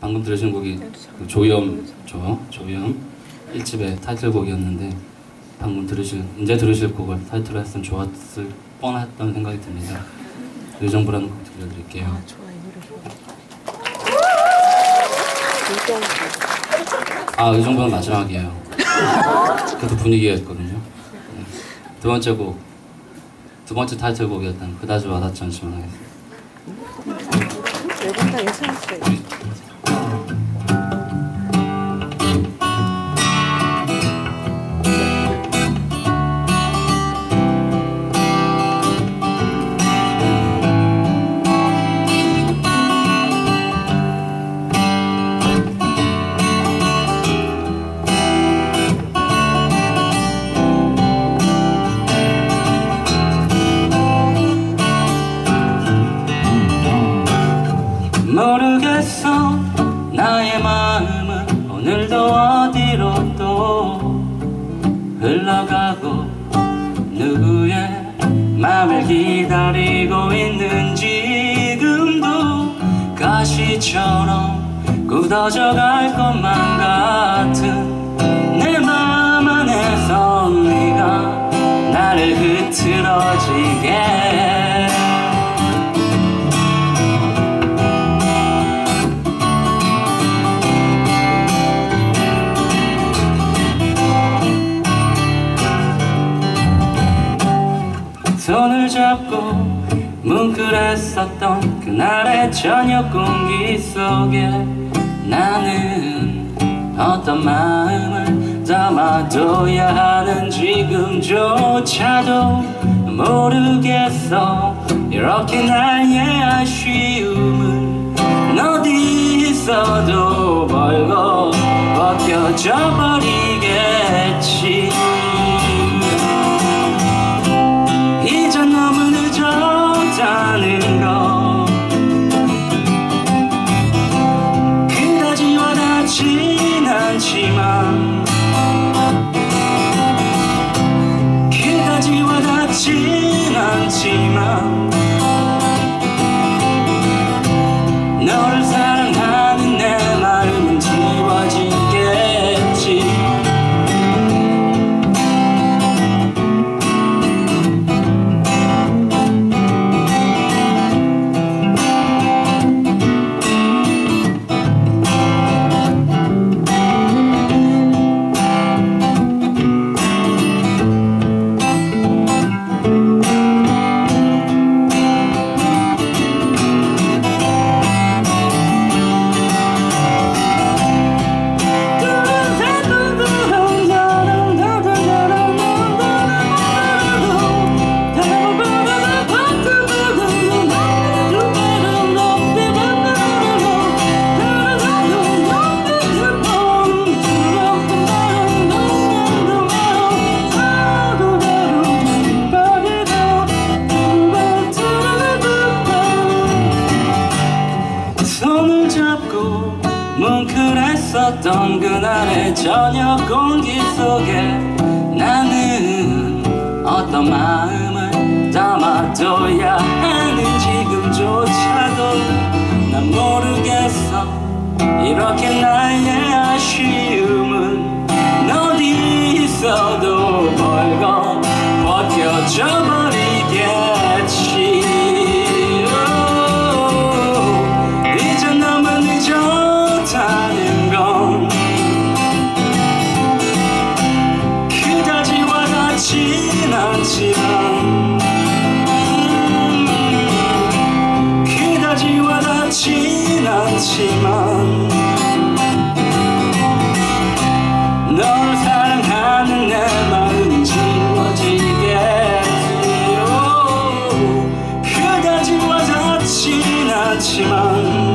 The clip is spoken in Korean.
방금 들으신 곡이 그 조염죠. 조염 1집의 타이틀곡이었는데 방금 들으실 이제 들으실 곡을 타이틀로 했으면 좋았을 뻔했던 생각이 듭니다. 의정부라는 곡 들려드릴게요. 아, 좋아, 이 노래. 아 의정부는 마지막이에요. 그래도 분위기가 있거든요. 네. 두 번째 곡, 두 번째 타이틀곡이었던 그다지 와닿지 않지만 하겠습니다. 외국 다 괜찮았어요. 맘을 기다리고 있는지 지금도 가시처럼 굳어져 갈 것만 같은 내 맘 안에서 네가 나를 흐트러지게 손을 잡고 뭉클했었던 그날의 저녁 공기 속에 나는 어떤 마음을 담아둬야 하는 지금조차도 모르겠어. 이렇게 나의 아쉬움은 어디 있어도 벌고 벗겨져 버리겠 않지만 뭉클했었던 그날의 저녁 공기 속에 나는 어떤 마음을 담아둬야 하는 지금조차도 난 모르겠어. 이렇게 나의 아쉬움은 어디 있어도 벗겨져 버리겠 않지만 그다지 와닿진 않지만 널 사랑하는 내 마음은 지워지게 해요. 그다지 와닿진 않지만